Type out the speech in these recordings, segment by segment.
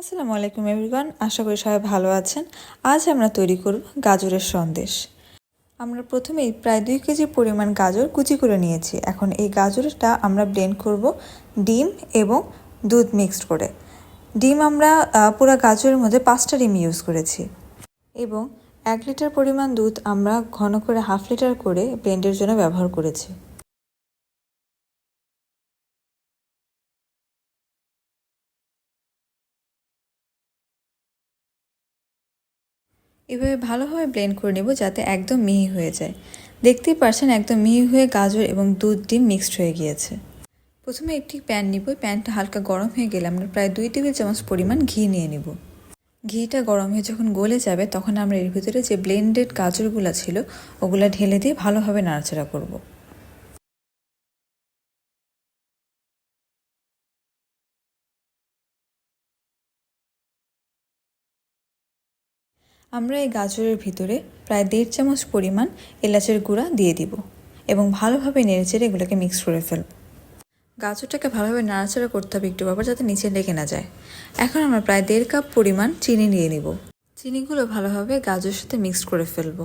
আসসালামু আলাইকুম এভরিওয়ান আশা করি সবাই ভালো আছেন। আজ আমরা তৈরি করব গাজরের সন্দেশ। আমরা প্রথমেই প্রায় দুই কেজি পরিমাণ গাজর কুচি করে নিয়েছি। এখন এই গাজরটা আমরা ব্লেন্ড করব ডিম এবং দুধ মিক্সড করে। ডিম আমরা পুরো গাজরের মধ্যে পাঁচটা ডিম ইউজ করেছি। এবং এক লিটার পরিমাণ দুধ আমরা ঘন করে হাফ লিটার করে ব্লেন্ডের জন্য ব্যবহার করেছি। এভাবে ভালোভাবে ব্লেন্ড করে নেব যাতে একদম মিহি হয়ে যায়। দেখতেই পারছেন একদম মিহি হয়ে গাজর এবং দুধ ডিম মিক্সড হয়ে গিয়েছে। প্রথমে একটি প্যান নিব প্যানটা হালকা গরম হয়ে গেলে আমরা প্রায় দুই টেবিল চামচ পরিমাণ ঘি নিয়ে নেব। ঘিটা গরম হয়ে যখন গলে যাবে, তখন আমরা এর ভিতরে যে ব্লেন্ডেড গাজরগুলো ছিল, ওগুলো ঢেলে দিয়ে ভালোভাবে নাড়াচাড়া করব। আমরা এই গাজরের ভিতরে প্রায় দেড় চামচ পরিমাণ এলাচের গুঁড়া দিয়ে দিব এবং ভালোভাবে নেড়েচেড়ে এগুলোকে মিক্স করে ফেলব। গাজরটাকে ভালোভাবে নাড়াচাড়া করতে হবে একটু বাবার যাতে নিচে লেগে না যায়। এখন আমরা প্রায় দেড় কাপ পরিমাণ চিনি নিয়ে নিব। চিনিগুলো ভালোভাবে গাজরের সাথে মিক্স করে ফেলব।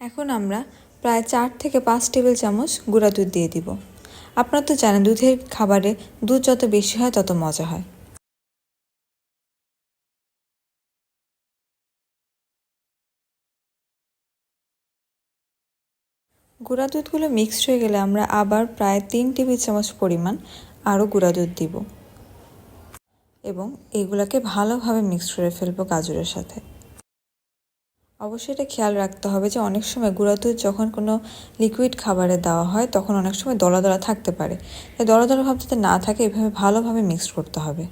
এখন আমরা প্রায় চার থেকে পাঁচ টেবিল চামচ গুঁড়া দুধ দিয়ে দিব। আপনারা তো জানেন, দুধের খাবারে দুধ যত বেশি হয়, তত মজা হয়। গুঁড়া দুধগুলো মিক্সড হয়ে গেলে আমরা আবার প্রায় তিন টেবিল চামচ পরিমাণ আরও গুঁড়া দুধ দিব। এবং এগুলোকে ভালোভাবে মিক্স করে ফেলব গাজরের সাথে। অবশ্যই এটা খেয়াল রাখতে হবে যে অনেক সময় গুঁড়া দুধ যখন কোনো লিকুইড খাবারে দেওয়া হয়, তখন অনেক সময় দলা দলা থাকতে পারে। এই দলা দলা ভাব যাতে না থাকে, এভাবে ভালোভাবে মিক্সড করতে হবে।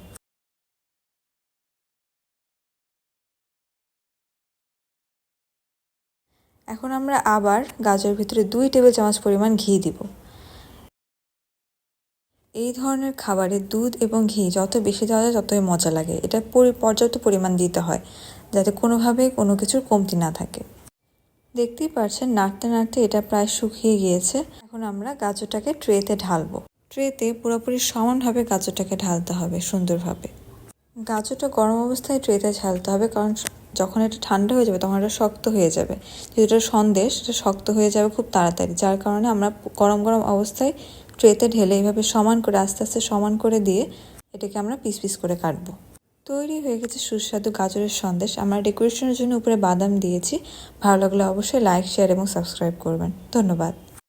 এখন আমরা আবার গাজরের ভিতরে দুই টেবিল চামচ পরিমাণ ঘি দিব। এই ধরনের খাবারে দুধ এবং ঘি যত বেশি দেওয়া যায়, ততই মজা লাগে। এটা পর্যাপ্ত পরিমাণ দিতে হয়। যাতে কোনোভাবে কোনো কিছুর কমতি না থাকে। দেখতেই পারছেন, নাড়তে নাড়তে এটা প্রায় শুকিয়ে গিয়েছে। এখন আমরা গাজরটাকে ট্রেতে ঢালবো। ট্রেতে পুরোপুরি সমানভাবে গাজরটাকে ঢালতে হবে সুন্দরভাবে। গাজরটা গরম অবস্থায় ট্রেতে ঢালতে হবে কারণ যখন এটা ঠান্ডা হয়ে যাবে তখন এটা শক্ত হয়ে যাবে। যেহেতু এটা সন্দেশ, এটা শক্ত হয়ে যাবে খুব তাড়াতাড়ি। যার কারণে আমরা গরম গরম অবস্থায় ট্রেতে ঢেলে এইভাবে সমান করে, আস্তে আস্তে সমান করে দিয়ে এটাকে আমরা পিস পিস করে কাটবো। তৈরি হয়ে গেছে সুস্বাদু গাজরের সন্দেশ। আমরা ডেকোরেশনের জন্য উপরে বাদাম দিয়েছি। ভালো লাগলে অবশ্যই লাইক শেয়ার এবং সাবস্ক্রাইব করবেন। ধন্যবাদ।